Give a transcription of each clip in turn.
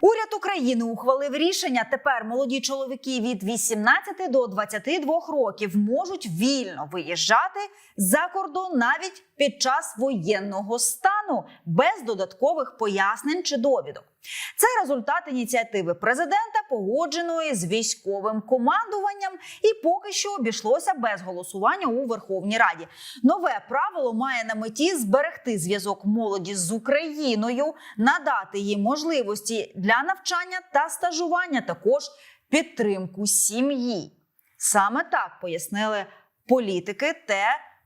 What. Уряд України ухвалив рішення. Тепер молоді чоловіки від 18 до 22 років можуть вільно виїжджати за кордон навіть під час воєнного стану без додаткових пояснень чи довідок. Це результат ініціативи президента, погодженої з військовим командуванням, і поки що обійшлося без голосування у Верховній Раді. Нове правило має на меті зберегти зв'язок молоді з Україною, надати їм можливості для навчання та стажування, також підтримку сім'ї. Саме так пояснили політики те,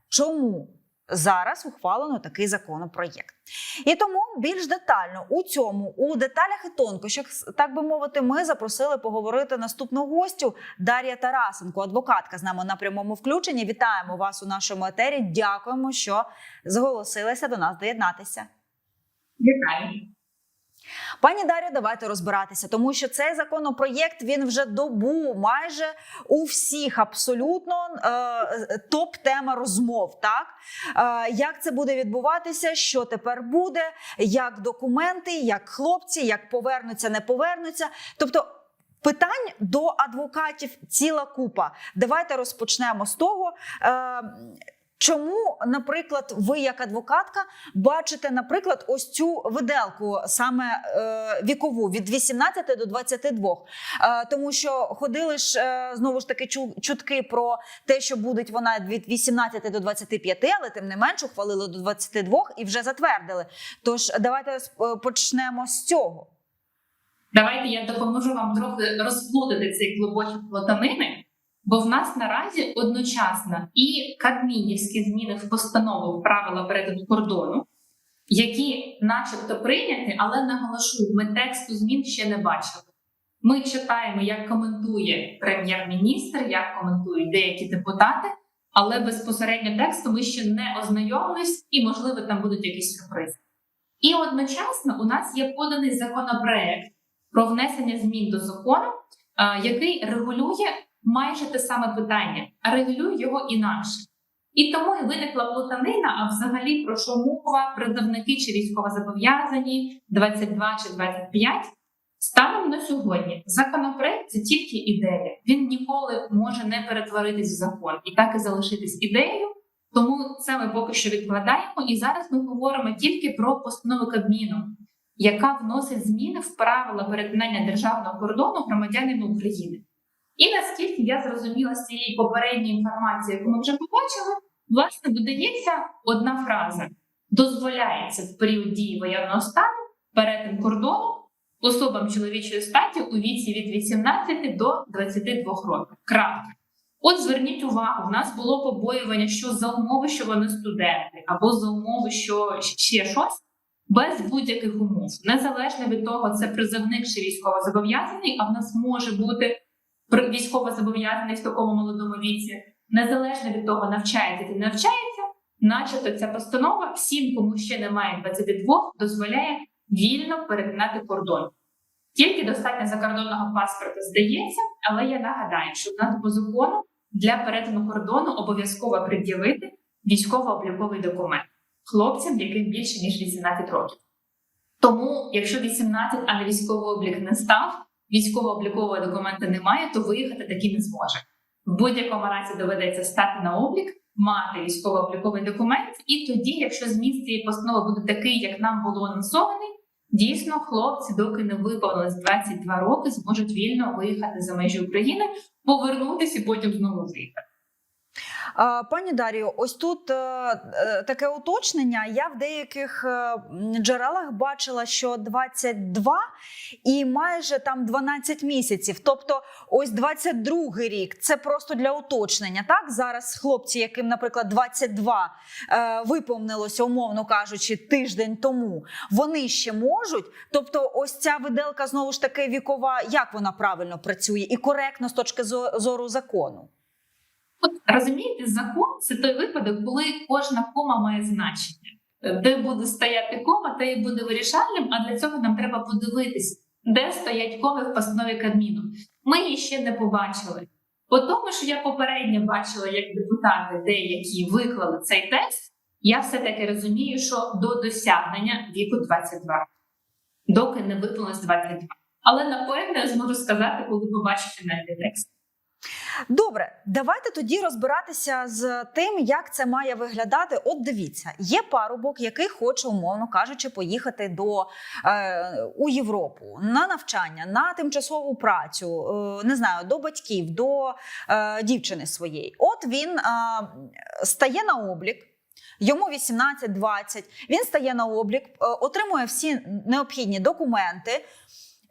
чому зараз ухвалено такий законопроєкт. І тому більш детально у цьому, у деталях і тонкощах, так би мовити, ми запросили поговорити наступну гостю Дар'я Тарасенко, адвокатка з нами на прямому включенні. Вітаємо вас у нашому етері. Дякуємо, що зголосилися до нас доєднатися. Вітаю. Пані Дар'я, давайте розбиратися, тому що цей законопроєкт він вже добу майже у всіх абсолютно е, топ тема розмов. Так е, як це буде відбуватися? Що тепер буде? Як документи, як хлопці, як повернуться, не повернуться? Тобто. Питань до адвокатів ціла купа. Давайте розпочнемо з того. Чому, наприклад, ви як адвокатка бачите, наприклад, ось цю виделку саме е, вікову від 18 до 22? Е, тому що ходили ж е, знову ж таки чу, чутки про те, що буде вона від 18 до 25, але тим не менш ухвалили до 22 і вже затвердили. Тож давайте е, почнемо з цього. Давайте я допоможу вам трохи розплутати цей клубочок плотанини, бо в нас наразі одночасно і кадмінівські зміни в постанову в правила перетину кордону, які, начебто, прийняті, але наголошую, ми тексту змін ще не бачили. Ми читаємо, як коментує прем'єр-міністр, як коментують деякі депутати, але безпосередньо тексту ми ще не ознайомились, і, можливо, там будуть якісь сюрпризи. І одночасно у нас є поданий законопроект про внесення змін до закону, який регулює майже те саме питання, а регулює його інакше. І тому і виникла плутанина, а взагалі про що мова, призовники чи військовозобов'язані, 22 чи 25. Станом на сьогодні законопроект це тільки ідея. Він ніколи може не перетворитись в закон і так і залишитись ідеєю. Тому це ми поки що відкладаємо. І зараз ми говоримо тільки про постанову Кабміну, яка вносить зміни в правила перетинання державного кордону громадянами України. І наскільки я зрозуміла з цієї попередньої інформації, яку ми вже побачили, власне додається одна фраза: дозволяється в період дії воєнного стану перетин кордону особам чоловічої статі у віці від 18 до 22 років. Крапка. От зверніть увагу, в нас було побоювання, що за умови, що вони студенти, або за умови, що ще щось, без будь-яких умов, незалежно від того, це призовник чи військовозобов'язаний, а в нас може бути військовозобов'язаний в такому молодому віці, незалежно від того, навчається чи не навчається, начебто ця постанова всім, кому ще немає 22, дозволяє вільно перетинати кордон. Тільки достатньо закордонного паспорта здається, але я нагадаю, що в нас по закону для перетину кордону обов'язково пред'явити військово-обліковий документ хлопцям, яким більше ніж 18 років. Тому, якщо 18, а не військовий облік не став, військово-облікового документа немає, то виїхати таки не зможе. В будь-якому разі доведеться стати на облік, мати військово-обліковий документ, і тоді, якщо зміст цієї постанови буде такий, як нам було анонсований, дійсно хлопці, доки не виповнилось 22 роки, зможуть вільно виїхати за межі України, повернутися і потім знову виїхати. Пані Дарію, ось тут е, е, таке уточнення. Я в деяких е, джерелах бачила, що 22 і майже там 12 місяців. Тобто, ось 22 рік це просто для уточнення. Так зараз хлопці, яким, наприклад, 22 е, виповнилося, умовно кажучи, тиждень тому, вони ще можуть. Тобто, ось ця виделка знову ж таки вікова, як вона правильно працює і коректно з точки зору закону. От розумієте, закон це той випадок, коли кожна кома має значення. Де буде стояти кома, те і буде вирішальним. А для цього нам треба подивитись, де стоять коми в постанові Кабміну. Ми її ще не побачили. По тому, що я попередньо бачила, як депутати деякі виклали цей текст, я все таки розумію, що до досягнення віку 22, доки не виповнилось 22. Але напевне я зможу сказати, коли побачите на текст. Добре, давайте тоді розбиратися з тим, як це має виглядати. От дивіться, є парубок, який хоче, умовно кажучи, поїхати до е, у Європу на навчання, на тимчасову працю, е, не знаю, до батьків, до е, дівчини своєї. От він е, стає на облік. Йому 18-20, він стає на облік, е, отримує всі необхідні документи,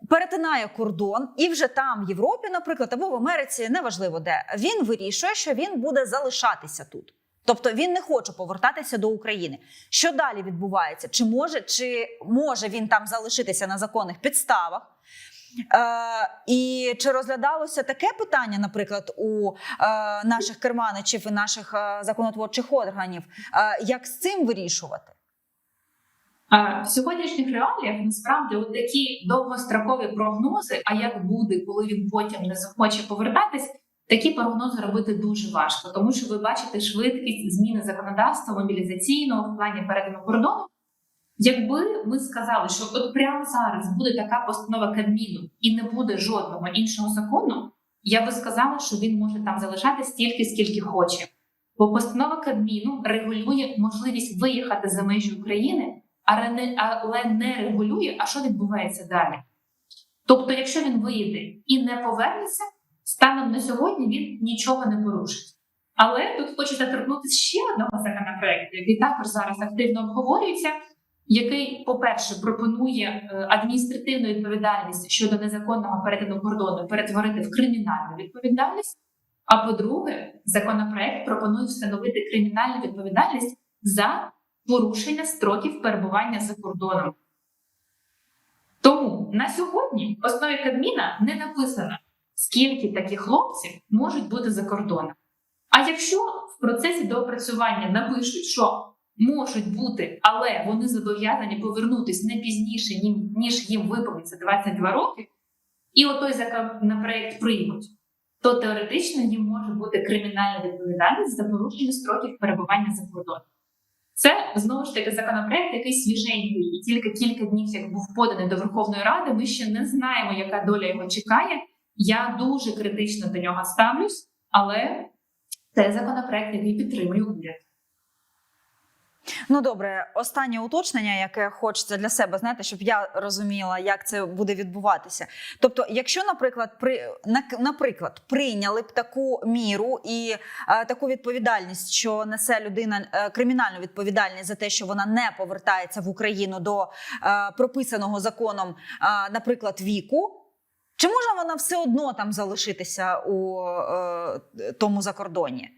перетинає кордон, і вже там, в Європі, наприклад, або в Америці, неважливо де, він вирішує, що він буде залишатися тут. Тобто він не хоче повертатися до України. Що далі відбувається? Чи може, чи може він там залишитися на законних підставах? Е, і чи розглядалося таке питання, наприклад, у е, наших керманичів і наших е, законотворчих органів, е, як з цим вирішувати? В сьогоднішніх реаліях насправді от такі довгострокові прогнози, а як буде, коли він потім не захоче повертатись, такі прогнози робити дуже важко, тому що ви бачите швидкість зміни законодавства мобілізаційного в плані перетину кордону. Якби ми сказали, що от прямо зараз буде така постанова Кабміну і не буде жодного іншого закону, я би сказала, що він може там залишатись стільки, скільки хоче. Бо постанова Кабміну регулює можливість виїхати за межі України, але не, регулює, а що відбувається далі. Тобто, якщо він виїде і не повернеться, станом на сьогодні він нічого не порушить. Але тут хочеться торкнутися ще одного законопроекту, який також зараз активно обговорюється, який, по-перше, пропонує е, адміністративну відповідальність щодо незаконного перетину кордону перетворити в кримінальну відповідальність. А по-друге, законопроект пропонує встановити кримінальну відповідальність за порушення строків перебування за кордоном. Тому на сьогодні в основі Кабміна не написано, скільки таких хлопців можуть бути за кордоном. А якщо в процесі доопрацювання напишуть, що можуть бути, але вони зобов'язані повернутися не пізніше, ніж їм виповниться 22 роки, і отой законопроект приймуть, то теоретично їм може бути кримінальна відповідальність за порушення строків перебування за кордоном. Це знову ж таки законопроект, який свіженький, і тільки кілька днів як був поданий до Верховної Ради. Ми ще не знаємо, яка доля його чекає. Я дуже критично до нього ставлюсь, але це законопроект, який підтримує уряд. Ну добре, останнє уточнення, яке хочеться для себе, знаєте, щоб я розуміла, як це буде відбуватися. Тобто, якщо, наприклад, при на- наприклад, прийняли б таку міру і е, таку відповідальність, що несе людина е, кримінальну відповідальність за те, що вона не повертається в Україну до е, прописаного законом, е, наприклад, віку. Чи може вона все одно там залишитися у е, тому закордоні?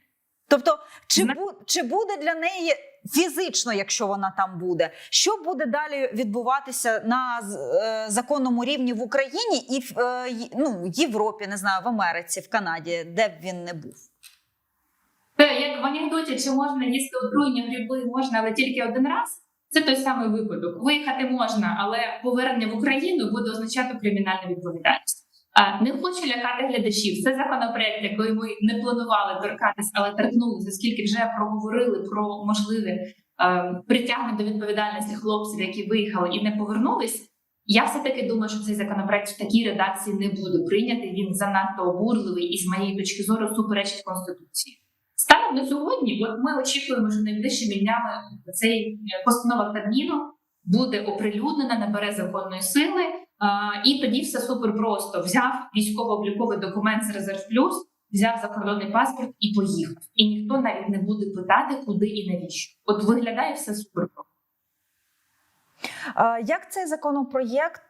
Тобто, чи, бу, чи буде для неї фізично, якщо вона там буде, що буде далі відбуватися на е, законному рівні в Україні і в е, ну, Європі, не знаю, в Америці, в Канаді, де б він не був? Це як в анекдоті, чи можна їсти отруйні гриби, можна, але тільки один раз. Це той самий випадок. Виїхати можна, але повернення в Україну буде означати кримінальну відповідальність. А не хочу лякати глядачів. Це законопроект, який ми не планували торкатись, але торкнулися, оскільки вже проговорили про можливе е, притягнення до відповідальності хлопців, які виїхали і не повернулись. Я все таки думаю, що цей законопроект в такій редакції не буде прийнятий. Він занадто обурливий і з моєї точки зору суперечить конституції. Станом на сьогодні, от ми очікуємо, що найближчими днями цей е, постанова Кабміну буде оприлюднена, набере законної сили, і тоді все супер просто. Взяв військово-обліковий документ з резерв плюс, взяв закордонний паспорт і поїхав. І ніхто навіть не буде питати, куди і навіщо. От виглядає все супер просто. Як цей законопроєкт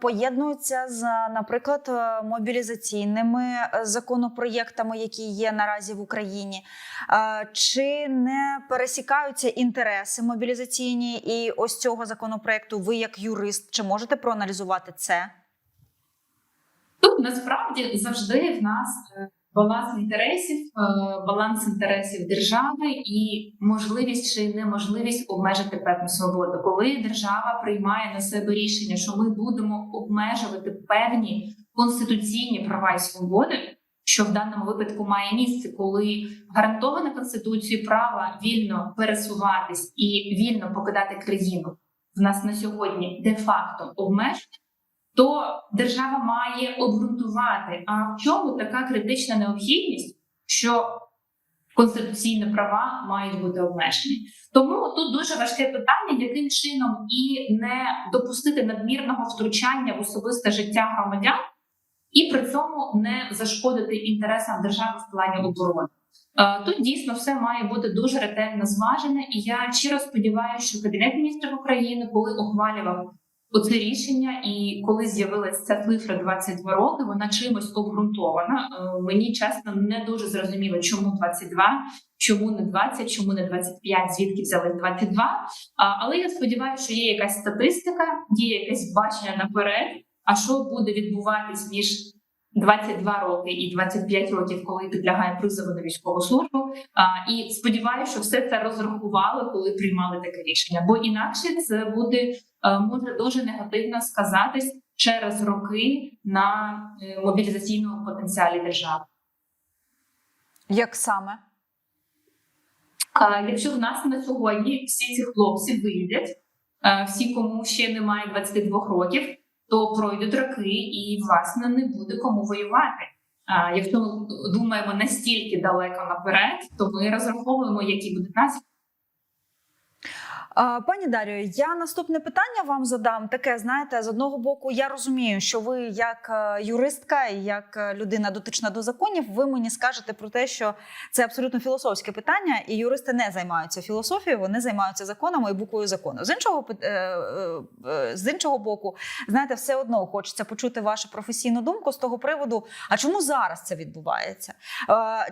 поєднується з, наприклад, е, мобілізаційними е, законопроєктами, які є наразі в Україні? Е, Чи не пересікаються інтереси мобілізаційні і ось цього законопроєкту? Ви, як юрист, чи можете проаналізувати це? Тут насправді завжди в нас е, баланс інтересів, е, баланс інтересів держави і можливість чи неможливість обмежити певну свободу. Коли держава приймає на себе рішення, що ми будемо обмежувати певні конституційні права і свободи, що в даному випадку має місце, коли гарантоване конституцією права вільно пересуватись і вільно покидати країну, в нас на сьогодні де-факто обмежено, то держава має обґрунтувати, а в чому така критична необхідність, що конституційні права мають бути обмежені. Тому тут дуже важке питання, яким чином і не допустити надмірного втручання в особисте життя громадян, і при цьому не зашкодити інтересам держави в плані оборони. Е, Тут дійсно все має бути дуже ретельно зважене, і я щиро сподіваюся, що Кабінет міністрів України, коли ухвалював оце рішення, і коли з'явилася ця цифра 22 роки, вона чимось обґрунтована. Е, Мені чесно не дуже зрозуміло, чому 22, чому не 20, чому не 25, звідки взяли 22. А, Але я сподіваюся, що є якась статистика, є якесь бачення наперед. А що буде відбуватись між 22 роки і 25 років, коли підлягає призову на військову службу. А, і сподіваюся, що все це розрахували, коли приймали таке рішення. Бо інакше це буде е, може дуже негативно сказатись через роки на е, мобілізаційному потенціалі держави. Як саме? А якщо в нас на сьогодні всі ці хлопці вийдуть, е, всі, кому ще немає 22 років, то пройдуть роки, і власне не буде кому воювати. А якщо ми думаємо настільки далеко наперед, то ми розраховуємо, які будуть наслідки. Пані Дар'ю, я наступне питання вам задам. Таке, знаєте, з одного боку, я розумію, що ви, як е, юристка і як е, людина дотична до законів, ви мені скажете про те, що це абсолютно філософське питання, і юристи не займаються філософією, вони займаються законами і буквою закону. З іншого е, з іншого боку, знаєте, все одно хочеться почути вашу професійну думку з того приводу. А чому зараз це відбувається?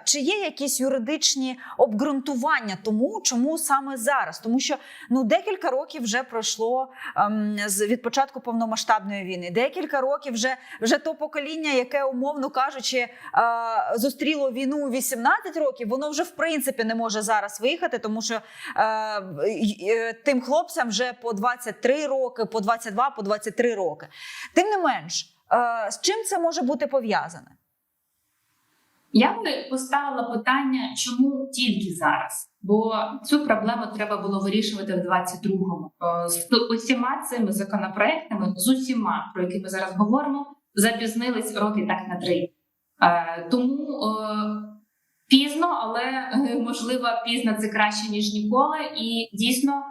Чи є якісь юридичні обґрунтування тому, чому саме зараз? Тому що ну декілька років вже пройшло ем, з від початку повномасштабної війни. Декілька років вже вже то покоління, яке умовно кажучи, е, зустріло війну у 18 років, воно вже в принципі не може зараз виїхати, тому що е, е, тим хлопцям вже по 23 роки, по 22, по 23 роки. Тим не менш, з чим це може бути пов'язане? Я би поставила питання, чому тільки зараз? Бо цю проблему треба було вирішувати в 22-му. Е, З усіма цими законопроектами, з усіма, про які ми зараз говоримо, запізнились роки так на три. Е, Тому е, пізно, але можливо пізно це краще ніж ніколи. І дійсно,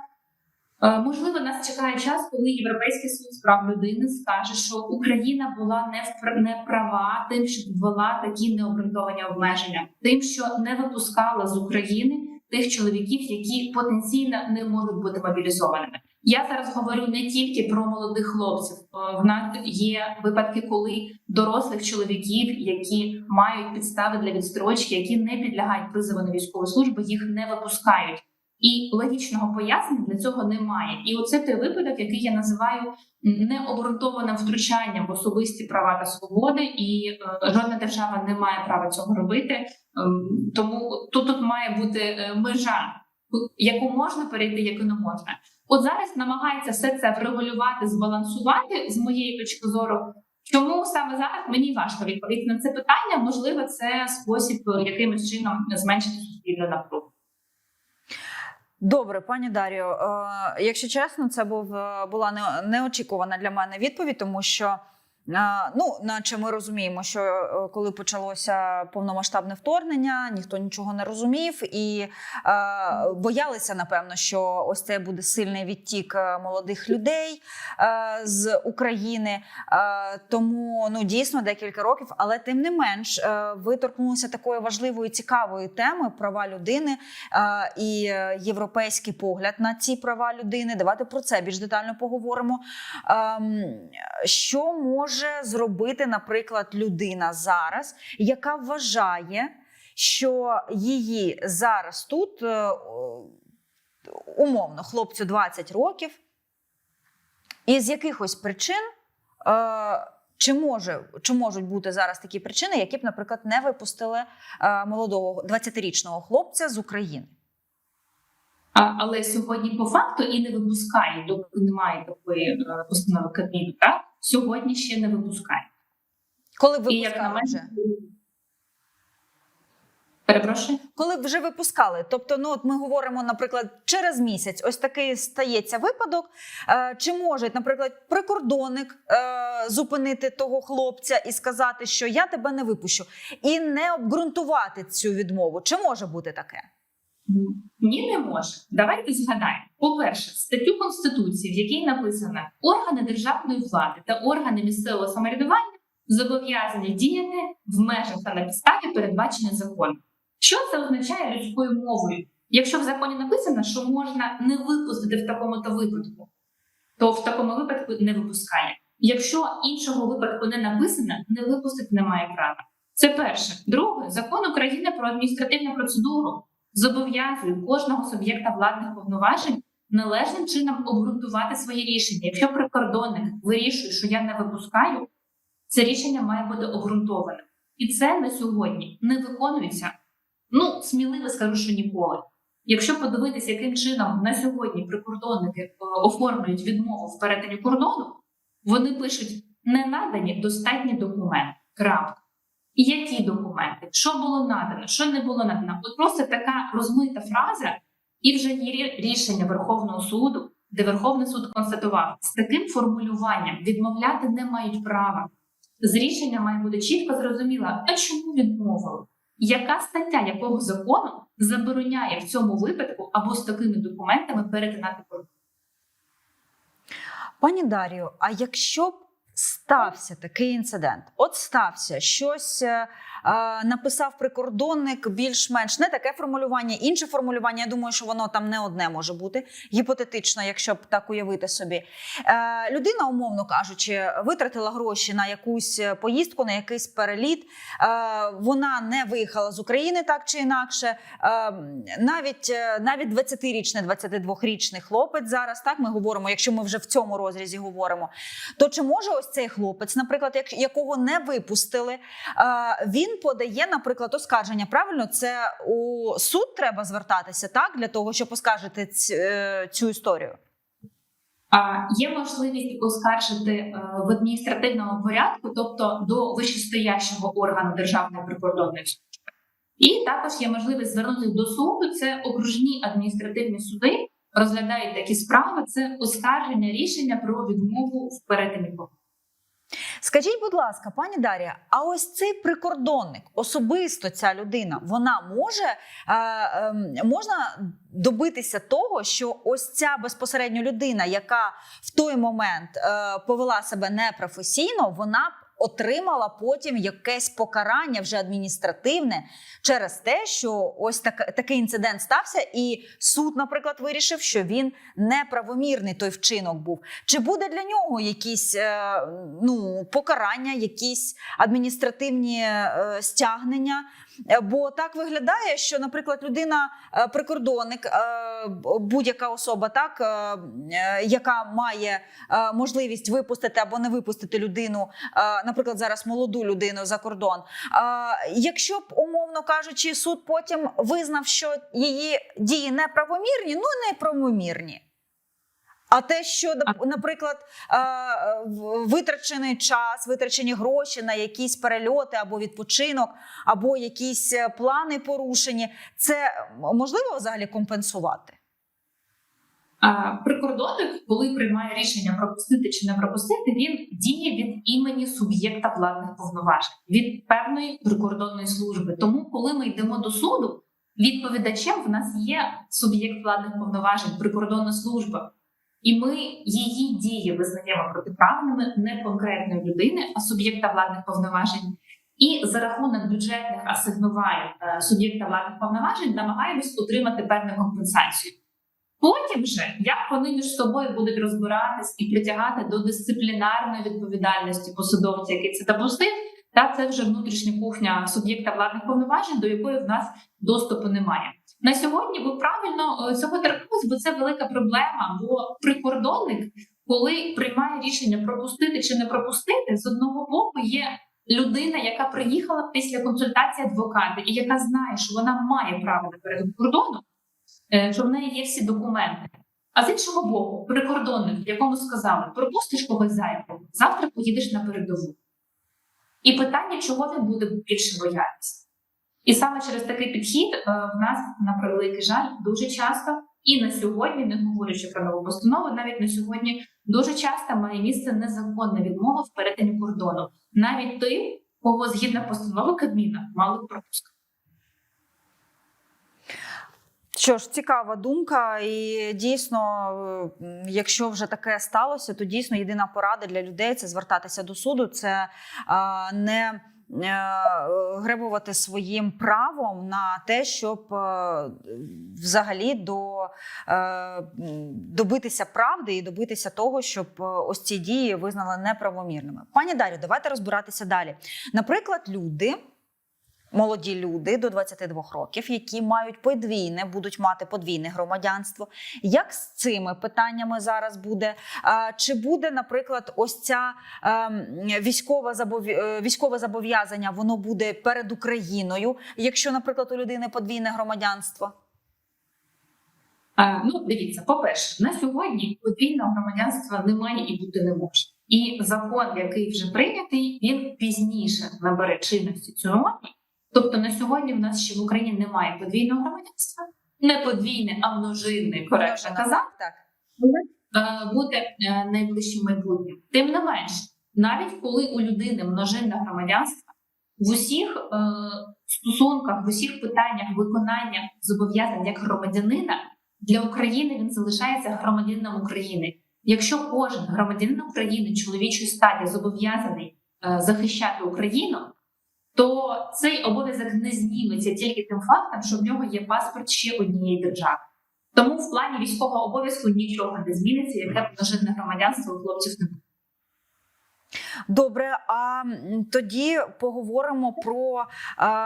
можливо, нас чекає час, коли Європейський суд з прав людини скаже, що Україна була не права тим, що ввела такі необґрунтовані обмеження, тим, що не випускала з України тих чоловіків, які потенційно не можуть бути мобілізованими. Я зараз говорю не тільки про молодих хлопців. Е, В нас є випадки, коли дорослих чоловіків, які мають підстави для відстрочки, які не підлягають призову на військову службу, їх не випускають. І логічного пояснення для цього немає. І оце той випадок, який я називаю необґрунтованим втручанням в особисті права та свободи, і е, жодна держава не має права цього робити. Ем, тому тут, тут має бути е, межа, яку можна перейти, яку не можна. От зараз намагається все це врегулювати, збалансувати з моєї точки зору. Чому саме зараз мені важко відповісти на це питання? Можливо, це спосіб е, якимось чином зменшити суспільну напругу. Добре, пані Дар'ю, е, якщо чесно, це був е, була не- неочікувана для мене відповідь, тому що. Е, Ну, наче ми розуміємо, що е, коли почалося повномасштабне вторгнення, ніхто нічого не розумів, і е, боялися, напевно, що ось це буде сильний відтік е, молодих людей е, з України. Е, тому ну дійсно декілька років, але тим не менш, е, ви торкнулися такої важливої цікавої теми права людини е, і е, європейський погляд на ці права людини. Давайте про це більш детально поговоримо. Ем, Що може зробити, наприклад, людина зараз, яка вважає, що її зараз тут е, умовно хлопцю 20 років, і з якихось причин. е, Чи може чи можуть бути зараз такі причини, які б, наприклад, не випустили е, молодого 20-річного хлопця з України? А, але сьогодні по факту і не випускає, доки немає такої постанови Кабміну. Так сьогодні ще не випускає. Коли випускали вже? Перепрошую. Коли вже випускали, тобто, ну от ми говоримо, наприклад, через місяць, ось такий стається випадок. Е, чи може, наприклад, прикордонник е, зупинити того хлопця і сказати, що я тебе не випущу, і не обґрунтувати цю відмову? Чи може бути таке? Ні, не може. Давайте згадаємо. По-перше, статтю Конституції, в якій написано органи державної влади та органи місцевого самоврядування зобов'язані діяти в межах та на підставі передбачених законом. Що це означає людською мовою? Якщо в законі написано, що можна не випустити в такому-то випадку, то в такому випадку не випускає. Якщо іншого випадку не написано, не випустити немає права. Це перше. Друге, закон України про адміністративну процедуру зобов'язує кожного суб'єкта владних повноважень належним чином обґрунтувати свої рішення. Якщо прикордонник вирішує, що я не випускаю, це рішення має бути обґрунтоване. І це на сьогодні не виконується. Ну, сміливо скажу, що ніколи. Якщо подивитися, яким чином на сьогодні прикордонники е, оформлюють відмову в перетині кордону, вони пишуть не надані достатні документи. Крапка. І які документи, що було надано, що не було надано. От просто така розмита фраза, і вже є рішення Верховного суду, де Верховний суд констатував, з таким формулюванням відмовляти не мають права. З рішення має бути чітко зрозуміло, а чому відмовили? Яка стаття якого закону забороняє в цьому випадку або з такими документами перетинати кордон? Пані Дарію, а якщо б стався такий інцидент, от стався щось. Написав прикордонник більш-менш не таке формулювання, інше формулювання. Я думаю, що воно там не одне може бути гіпотетично, якщо б так уявити собі. Е, людина, умовно кажучи, витратила гроші на якусь поїздку, на якийсь переліт. Е, вона не виїхала з України так чи інакше. Е, навіть навіть 20-річний, 22-річний хлопець зараз, так ми говоримо, якщо ми вже в цьому розрізі говоримо, то чи може ось цей хлопець, наприклад, якого не випустили, е, він подає, наприклад, оскарження. Правильно, це у суд треба звертатися так для того, щоб оскаржити е, цю історію. А є можливість оскаржити е, в адміністративному порядку, тобто до вищестоящого органу Державної прикордонної служби. І також є можливість звернутися до суду. Це окружні адміністративні суди розглядають такі справи. Це оскарження рішення про відмову в перетині кордону. Скажіть, будь ласка, пані Дар'я, а ось цей прикордонник, особисто ця людина, вона може ем, можна добитися того, що ось ця безпосередньо людина, яка в той момент е, повела себе непрофесійно, вона отримала потім якесь покарання вже адміністративне через те, що ось так, такий інцидент стався, і суд, наприклад, вирішив, що він неправомірний той вчинок був. Чи буде для нього якісь е, ну, покарання, якісь адміністративні е, стягнення? Е, Бо так виглядає, що, наприклад, людина, е, прикордонник, е, будь-яка особа, так яка має можливість випустити або не випустити людину, наприклад, зараз молоду людину за кордон. Якщо б, умовно кажучи, суд потім визнав, що її дії неправомірні, ну неправомірні. А те, що нап- наприклад, витрачений час, витрачені гроші на якісь перельоти або відпочинок, або якісь е, плани порушені, це можливо взагалі компенсувати? Прикордонник, коли приймає рішення пропустити чи не пропустити, він діє від імені суб'єкта владних повноважень від певної прикордонної служби. Тому, коли ми йдемо до суду, відповідачем в нас є суб'єкт владних повноважень, прикордонна служба. І ми її дії визнаємо протиправними не конкретної людини, а суб'єкта владних повноважень. І за рахунок бюджетних асигнувань е, суб'єкта владних повноважень намагаємось отримати певну компенсацію. Потім же, як вони між собою будуть розбиратись і притягати до дисциплінарної відповідальності посадовця, який це допустив, та це вже внутрішня кухня суб'єкта владних повноважень, до якої в нас доступу немає. На сьогодні ви правильно е, цього торкнулись, бо це велика проблема. Бо прикордонник, коли приймає рішення пропустити чи не пропустити, з одного боку є людина, яка приїхала після консультації адвоката, і яка знає, що вона має право на перетин кордону, е, що в неї є всі документи. А з іншого боку, прикордонник, якому сказали, пропустиш когось зайвого, завтра поїдеш на передову. І питання, чого він буде більше боятися. І саме через такий підхід е, в нас на превеликий жаль дуже часто, і на сьогодні, не говорячи про нову постанову, навіть на сьогодні дуже часто має місце незаконна відмова в перетині кордону, навіть тим, кого згідно постанови Кабміна мали пропуск. Що ж, цікава думка, і дійсно, е, якщо вже таке сталося, то дійсно єдина порада для людей це звертатися до суду, це а, не е, гребувати своїм правом на те, щоб е, взагалі до, е, добитися правди і добитися того, щоб е, ось ці дії визнали неправомірними. Пані Дарю, давайте розбиратися далі. Наприклад, люди молоді люди до 22 років, які мають подвійне, будуть мати подвійне громадянство. Як з цими питаннями зараз буде? Чи буде, наприклад, ось ця ем, військова е, військове зобов'язання, воно буде перед Україною, якщо, наприклад, у людини подвійне громадянство? А, ну, дивіться, по-перше, на сьогодні подвійного громадянства немає і бути не може. І закон, який вже прийнятий, він пізніше набере чинності цього. Тобто на сьогодні в нас ще в Україні немає подвійного громадянства, не подвійне, а множинне, коректно Можна казати. так. е, буде е, найближчим майбутнім. Тим не менш, навіть коли у людини множинне громадянство, в усіх е, стосунках, в усіх питаннях виконання зобов'язань як громадянина для України він залишається громадянином України. Якщо кожен громадянин України чоловічої статі зобов'язаний е, захищати Україну, то цей обов'язок не зніметься тільки тим фактом, що в нього є паспорт ще однієї держави. Тому в плані військового обов'язку нічого не зміниться, яке б громадянство у хлопців не буде. Добре, а тоді поговоримо про,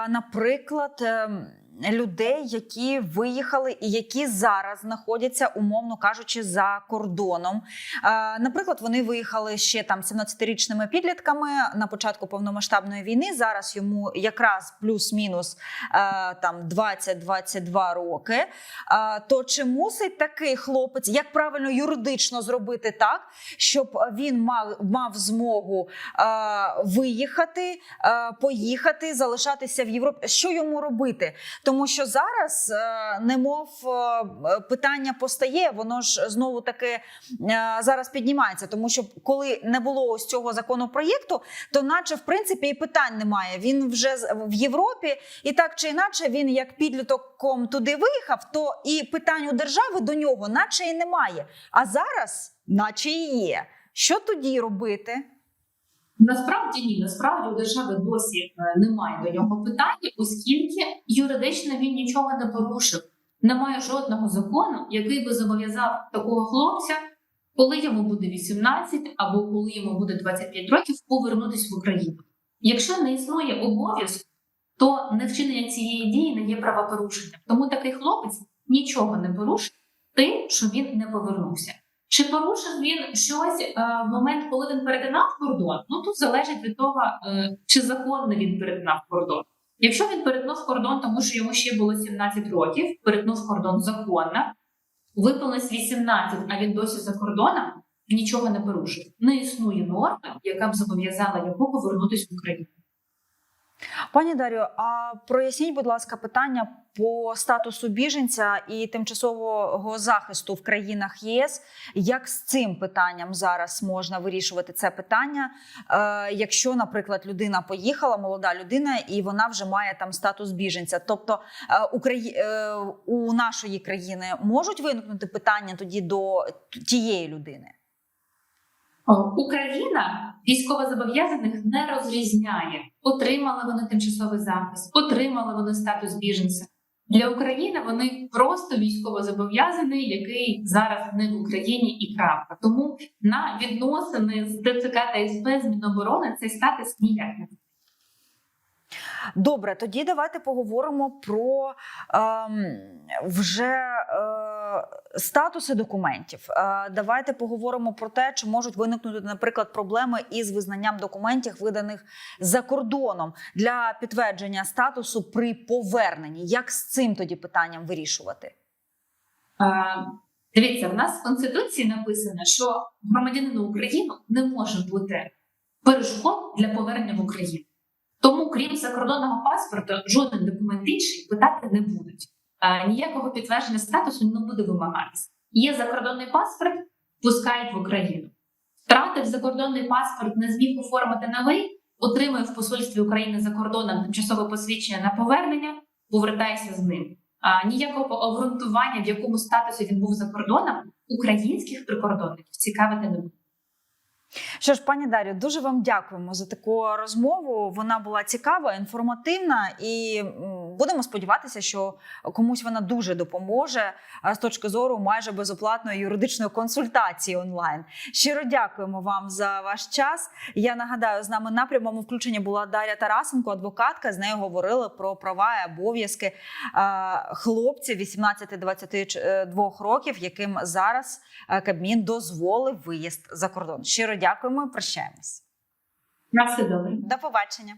наприклад, ем, людей, які виїхали і які зараз знаходяться, умовно кажучи, за кордоном. Наприклад, вони виїхали ще там 17-річними підлітками на початку повномасштабної війни. Зараз йому якраз плюс-мінус е, там 20-22 роки. То чи мусить такий хлопець, як правильно юридично зробити так, щоб він мав, мав змогу е, виїхати, е, поїхати, залишатися в Європі. Що йому робити? Тому що зараз, е, немов е, питання постає, воно ж знову таки е, зараз піднімається. Тому що коли не було ось цього законопроєкту, то наче в принципі і питань немає. Він вже в Європі, і так чи інакше, він як підлітком туди виїхав, то і питань у держави до нього, наче і немає. А зараз, наче і є. Що тоді робити? Насправді ні, насправді у держави досі е, немає до нього питання, оскільки юридично він нічого не порушив. Немає жодного закону, який би зобов'язав такого хлопця, коли йому буде 18 або коли йому буде 25 років, повернутися в Україну. Якщо не існує обов'язку, то невчинення цієї дії не є правопорушенням. Тому такий хлопець нічого не порушив тим, що він не повернувся. Чи порушив він щось е, в момент, коли він перетинав кордон? Ну тут залежить від того, е, чи законно він перетинав кордон. Якщо він перетнув кордон, тому що йому ще було 17 років, перетнув кордон законно, виповнилось 18, а він досі за кордоном, нічого не порушив. Не існує норми, яка б зобов'язала його повернутися в Україну. Пані Дар'ю, а проясніть, будь ласка, питання по статусу біженця і тимчасового захисту в країнах ЄС. Як з цим питанням зараз можна вирішувати це питання? Е, якщо, наприклад, людина поїхала, молода людина, і вона вже має там статус біженця, тобто е, е, у нашої країни можуть виникнути питання тоді до тієї людини? Україна військовозобов'язаних не розрізняє. Отримали вони тимчасовий захист, отримали вони статус біженця. Для України вони просто військовозобов'язаний, який зараз не в Україні і крапка. Тому на відносини з ТЦК та СП з Міноборони цей статус ніяк не Добре, тоді давайте поговоримо про ем, вже е, статуси документів. Е, давайте поговоримо про те, чи можуть виникнути, наприклад, проблеми із визнанням документів, виданих за кордоном для підтвердження статусу при поверненні. Як з цим тоді питанням вирішувати? А, Дивіться, в нас в Конституції написано, що громадянину України не може бути перешкод для повернення в Україну. Крім закордонного паспорту, жоден документ інший питати не будуть. Е, Ніякого підтвердження статусу не буде вимагатися. Є закордонний паспорт, пускають в Україну. Втратив закордонний паспорт, не зміг оформити новий, отримує в посольстві України за кордоном тимчасове посвідчення на повернення, повертається з ним. А ніякого обґрунтування, в якому статусі він був за кордоном, українських прикордонників цікавити не буде. Що ж, пані Дар'ю, дуже вам дякуємо за таку розмову. Вона була цікава, інформативна, і будемо сподіватися, що комусь вона дуже допоможе з точки зору майже безоплатної юридичної консультації онлайн. Щиро дякуємо вам за ваш час. Я нагадаю, з нами на прямому включенні була Дар'я Тарасенко, адвокатка. З нею говорили про права і обов'язки хлопців 18-22 років, яким зараз Кабмін дозволив виїзд за кордон. Щиро дякуємо і прощаємось. На все добре. До побачення.